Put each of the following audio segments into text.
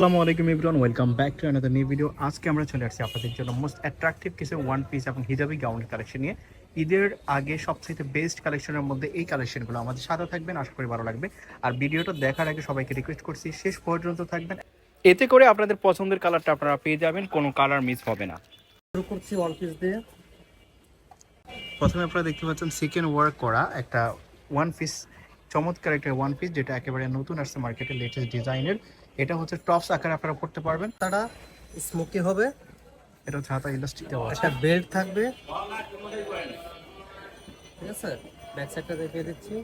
আসসালামু আলাইকুম everyone welcome back to another new video আজকে আমরা চলে আসছি আপনাদের জন্য মোস্ট অ্যাট্রাকটিভ কিছু ওয়ান পিস এবং হিজাবি গাউনের কালেকশন নিয়ে। ঈদের আগে সবচেয়ে বেস্ট কালেকশনের মধ্যে এই কালেকশনগুলো আমাদের সাথে থাকবেন আশা করি ভালো লাগবে। আর ভিডিওটা দেখার আগে সবাইকে রিকোয়েস্ট করছি শেষ পর্যন্ত থাকবেন। এতে করে আপনাদের পছন্দের কালারটা আপনারা পেয়ে যাবেন কোনো কালার মিস হবে না। শুরু করছি ওয়ান পিস দিয়ে। প্রথমে আপনারা দেখতে পাচ্ছেন চিকেন ওয়ার্ক করা একটা ওয়ান পিস চমৎকার একটা ওয়ান পিস যেটা একেবারে নতুন আসছে মার্কেটে লেটেস্ট ডিজাইনের এটা হচ্ছে টপস আকারে আপনারা পড়তে পারবেন। তারা স্মোকি হবে। এটা হচ্ছে হাতা ইলাস্টিক। দেওয়া আছে একটা বেল্ট থাকবে। ঠিক আছে? ব্যাক সাইডটা দেখিয়ে দিচ্ছি।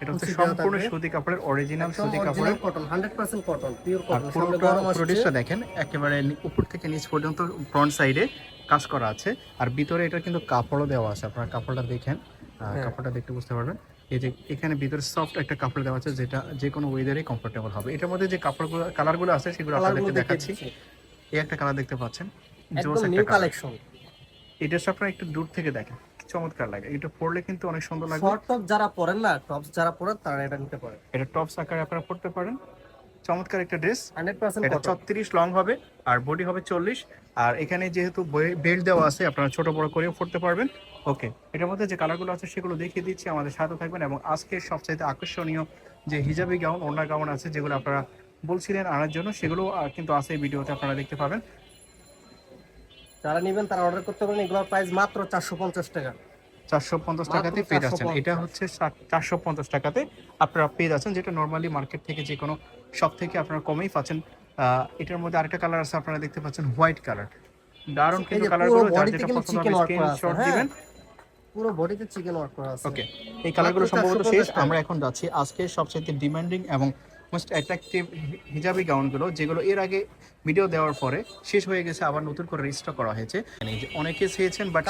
এটা হচ্ছে সম্পূর্ণ সুতি কাপড়ের অরিজিনাল সুতি কাপড়ের। কটন 100% কটন পিওর আর কটন সামনে গরম আসছে। প্রোডিউসটা দেখেন একেবারে উপর থেকে নিচ পর্যন্ত ফ্রন্ট সাইডে কাজ করা আছে। আর ভিতরে এটা কিন্তু কাপড়ও দেওয়া আছে। আপনারা কাপড়টা দেখেন। হ্যাঁ। কাপড়টা দেখতে বুঝতে পারবেন। এই যে এখানে ভিতরে সফট একটা কাপড় দেওয়া আছে যেটা যে কোনো ওয়েদারে কমফোর্টেবল হবে। এটার মধ্যে যে কাপড়গুলো কালারগুলো আছে সেগুলো আপনাদেরকে দেখাচ্ছি। এই একটা কালার দেখতে পাচ্ছেন জোস একটা কালেকশন এটা আপনারা একটু দূর থেকে দেখেন চমৎকার লাগে। এটা পরলে কিন্তু অনেক সুন্দর লাগবে। শর্ট টপ যারা পরেন না টপস যারা পরেন তারা এটা নিতে পারে এটা টপস আকারে আপনারা পরতে পারেন। চমৎকার একটা ড্রেস 100% এটা ছত্রিশ লং হবে আর বডি হবে চল্লিশ। আর এখানে যেহেতু বেল্ট দেওয়া আছে আপনারা ছোট বড় করেও পড়তে পারবেন। ওকে এটার মধ্যে যে কালারগুলো আছে সেগুলো দেখিয়ে দিচ্ছি আমাদের সাথে থাকবেন এবং আজকে সবচাইতে আকর্ষণীয় যে হিজাবি গাউন ওনার গাউন আছে যেগুলো আপনারা বলছিলেন আনার জন্য সেগুলো কিন্তু আছে এই ভিডিওতে আপনারা দেখতে পাবেন। যারা নেবেন তারা অর্ডার করতে পারেন এগুলোর প্রাইস মাত্র 450 টাকা। চারশো পঞ্চাশ টাকাতে পেয়ে যাচ্ছেন। এটা হচ্ছে চারশো পঞ্চাশ টাকাতে আপনারা পেয়ে যাচ্ছেন যেটা নর্মালি মার্কেট থেকে যে কোনো শপ থেকে আপনারা কমেই পাচ্ছেন। এটার মধ্যে আরেকটা কালার আছে আপনারা দেখতে পাচ্ছেন হোয়াইট কালার দারুণ কিন্তু কালারগুলো যার যেটা পছন্দ হবে স্ক্রিনশট হ্যাঁ। দিবেন। পুরো বডিতে চিকেন ওয়ার্ক করা আছে। ওকে এই কালারগুলো সম্ভবত শেষ। আমরা এখন যাচ্ছি আজকে সবচেয়ে ডিমান্ডিং এবং মোস্ট অ্যাট্রাকটিভ হিজাবি গাউনগুলো যেগুলো এর আগে ভিডিও দেওয়ার পরে শেষ হয়ে গেছে আবার নতুন করে রেজিস্টার করা হয়েছে। মানে অনেকে চেয়েছেন বাট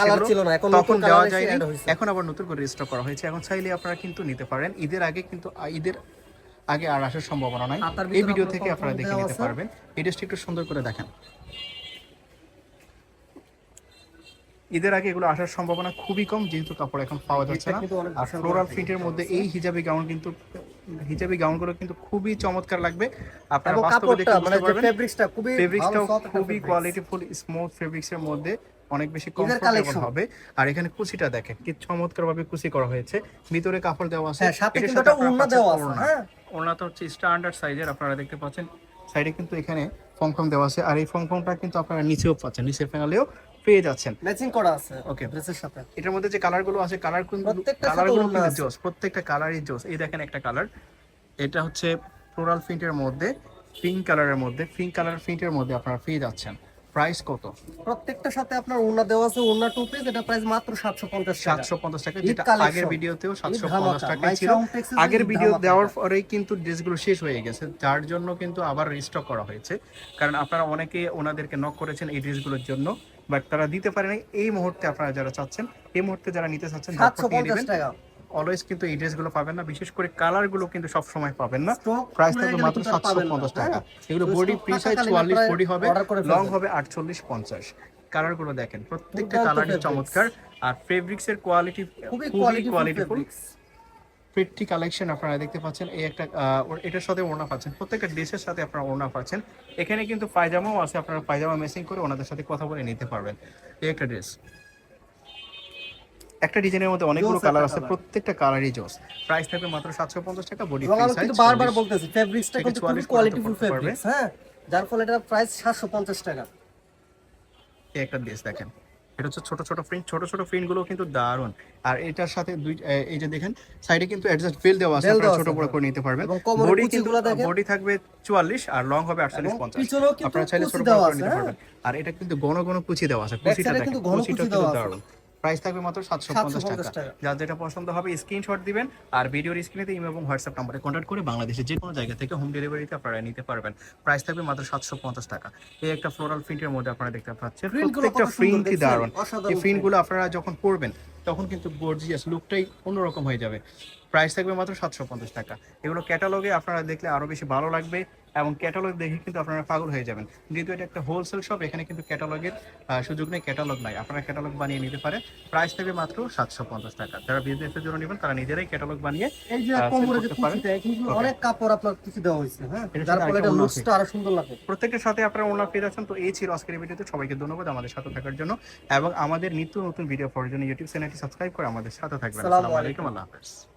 এখন তখন দেওয়া যায়নি। এখন আবার নতুন করে রেজিস্টার করা হয়েছে। এখন চাইলে আপনারা কিন্তু নিতে পারেন। ঈদের আগে কিন্তু ঈদের আগে আর আসার সম্ভাবনা নাই। এই ভিডিও থেকে আপনারা দেখে নিতে পারবেন। এই ড্রেসটা একটু সুন্দর করে দেখেন। ঈদের আগে এগুলো আসার সম্ভাবনা খুবই কম যেহেতু কাপড় এখন পাওয়া যাচ্ছে না। আর ফ্লোরাল প্রিন্টের মধ্যে এই হিজাবি গাউন কিন্তু হিজাবি গাউনগুলো কিন্তু খুবই চমৎকার লাগবে। আপনারা বাস্তবে দেখে মানে বুঝতে যে পারবেন ফেব্রিক্সটা খুবই ফেব্রিক্সটাও খুবই কোয়ালিটিফুল স্মুথ ফেব্রিক্স এর মধ্যে অনেক বেশি কমফোর্টেবল হবে। আর এখানে কুচিটা দেখেন কি চমৎকার ভাবে কুচি করা হয়েছে। ভিতরে কাপড় দেওয়া আছে। হ্যাঁ সাথে কিন্তু একটা উন্না দেওয়া আছে ওড়না। হ্যাঁ। ওড়নাটা হচ্ছে স্ট্যান্ডার্ড সাইজের আপনারা দেখতে পাচ্ছেন। সাইডে কিন্তু এখানে ফংফং দেওয়া আছে। আর এই ফংফংটা কিন্তু আপনারা নিচেও পাচ্ছেন নিচের প্যানেলেও পেয়ে যাচ্ছেন। ম্যাচিং করা আছে। Okay. ড্রেসের সাথে। এটার মধ্যে যে কালারগুলো আছে কালার কিন্তু প্রত্যেকটার সাথে কালারগুলো কিন্তু জোস প্রত্যেকটা কালারই জোস। এই দেখেন একটা কালার। এটা হচ্ছে ফ্লোরাল প্রিন্টের মধ্যে পিঙ্ক কালারের মধ্যে পিঙ্ক কালার প্রিন্টের মধ্যে আপনারা পেয়ে যাচ্ছেন। প্রাইস কত? প্রত্যেকটার সাথে আপনার ওড়না দেওয়া আছে ওড়না টু পিস এটা প্রাইস মাত্র 750 টাকা। সাতশো পঞ্চাশ টাকা যেটা আগের ভিডিওতেও সাতশো ধামাকা। পঞ্চাশ টাকা ছিল। আগের ভিডিও দেওয়ার পরেই কিন্তু ড্রেসগুলো শেষ হয়ে গেছে যার জন্য কিন্তু আবার রিস্টক করা হয়েছে। কারণ আপনারা অনেকে ওনাদেরকে নক করেছেন এই ড্রেসগুলোর জন্য। বাট তারা দিতে পারেনি এই মুহূর্তে আপনারা যারা চাচ্ছেন এই মুহূর্তে যারা নিতে চাচ্ছেন 750 টাকা। অলওয়েজ কিন্তু এই ড্রেসগুলো পাবেন না। বিশেষ করে কালারগুলো কিন্তু সব সময় পাবেন না। প্রাইস থাকবে মাত্র সাতশো পঞ্চাশ টাকা। এগুলো বডি প্রি সাইজ চুয়াল্লিশ বডি হবে। লং হবে আটচল্লিশ পঞ্চাশ। কালারগুলো দেখেন। প্রত্যেকটা কালারই চমৎকার। আর ফেব্রিক্স এর কোয়ালিটি খুবই খুবই কোয়ালিটি কোয়ালিটিফুল প্রিটি কালেকশন আপনারা দেখতে পাচ্ছেন। এই একটা এটার সাথে ওড়না পাচ্ছেন। প্রত্যেকটা ড্রেসের সাথে আপনারা ওড়না পাচ্ছেন। এখানে কিন্তু পায়জামাও আছে। আপনারা পায়জামা মেসিং করে ওনাদের সাথে কথা বলে নিতে পারবেন। এই একটা ড্রেস একটা ডিজাইনের মধ্যে অনেকগুলো কালার আছে। প্রত্যেকটা কালারই জোস প্রাইস থাকবে মাত্র সাতশো পঞ্চাশ টাকা বডি কিন্তু বারবার বলতেছি ফেব্রিক্সটা কিন্তু খুবই কোয়ালিটিফুল ফেব্রিক্স হ্যাঁ? যার ফলে এটা প্রাইস 750 টাকা। এই একটা ড্রেস দেখেন। এটা হচ্ছে ছোট ছোট প্রিন্ট ছোট ছোট প্রিন্টগুলো কিন্তু দারুণ আর এটার সাথে দুই এই যে দেখেন সাইডে কিন্তু অ্যাডজাস্ট বেল দেওয়া আছে আপনারা ছোট বড় হ্যাঁ। করে নিতে পারবেন বডি কিন্তু বডি থাকবে 44 আর লং হবে 48 এবং 50 আপনারা চাইলে ছোট বড় করে নিতে হ্যাঁ। পারবেন আর এটা কিন্তু ঘন ঘন কুচি দেওয়া আছে কুচিটা দেখেন কুচিটা কুচি কিন্তু দেওয়া আছে। দারুণ প্রাইস থাকবে মাত্র 750 টাকা 750 টাকা। যার যেটা পছন্দ হবে স্ক্রিনশট দিবেন আর ভিডিওর স্ক্রিনেতে ইমেল এবং হোয়াটসঅ্যাপ নম্বরে কন্ট্যাক্ট করে বাংলাদেশের যে কোনো জায়গা থেকে হোম ডেলিভারিতে আপনারা নিতে পারবেন। প্রাইস থাকবে মাত্র 750 টাকা। এই একটা ফ্লোরাল প্রিন্টের মধ্যে আপনারা দেখতে পাচ্ছেন। প্রত্যেকটা সুন্দর প্রিন্টই দারুণ। এই প্রিন্টগুলো আপনারা যখন পরবেন তখন কিন্তু গর্জিয়াস লুকটাই অন্যরকম হয়ে যাবে। প্রাইস থাকবে মাত্র সাতশো পঞ্চাশ টাকা। এগুলো ক্যাটালগে আপনারা দেখলে আরও বেশি ভালো লাগবে। এবং ক্যাটালগ দেখে কিন্তু আপনারা পাগল হয়ে যাবেন। যেহেতু এটা একটা হোলসেল শপ এখানে কিন্তু ক্যাটালগের সুযোগ নেই ক্যাটালগ নাই। আপনারা ক্যাটালগ বানিয়ে নিতে পারেন। প্রাইস থাকবে মাত্র সাতশো পঞ্চাশ টাকা। যারা বিজনেসের জন্য নেবেন তারা নিজেরাই ক্যাটালগ বানিয়ে এই যে কোমরে যে কুচিটা কিন্তু অনেক কাপড় আপনার কিছু দেওয়া হয়েছে হ্যাঁ? যার সাথে ফলে এটা লুকসটা আরও সুন্দর লাগে। প্রত্যেকটার সাথে আপনারা ওনার পেয়ে যাচ্ছেন। তো এই ছিল আজকের ভিডিওতে। সবাইকে ধন্যবাদ আমাদের সাথে থাকার জন্য। এবং আমাদের নিত্য নতুন ভিডিও পাওয়ার জন্য ইউটিউব চ্যানেলটি সাবস্ক্রাইব করে আমাদের সাথে থাকবেন। আসসালামু আলাইকুম। আল্লাহ হাফেজ।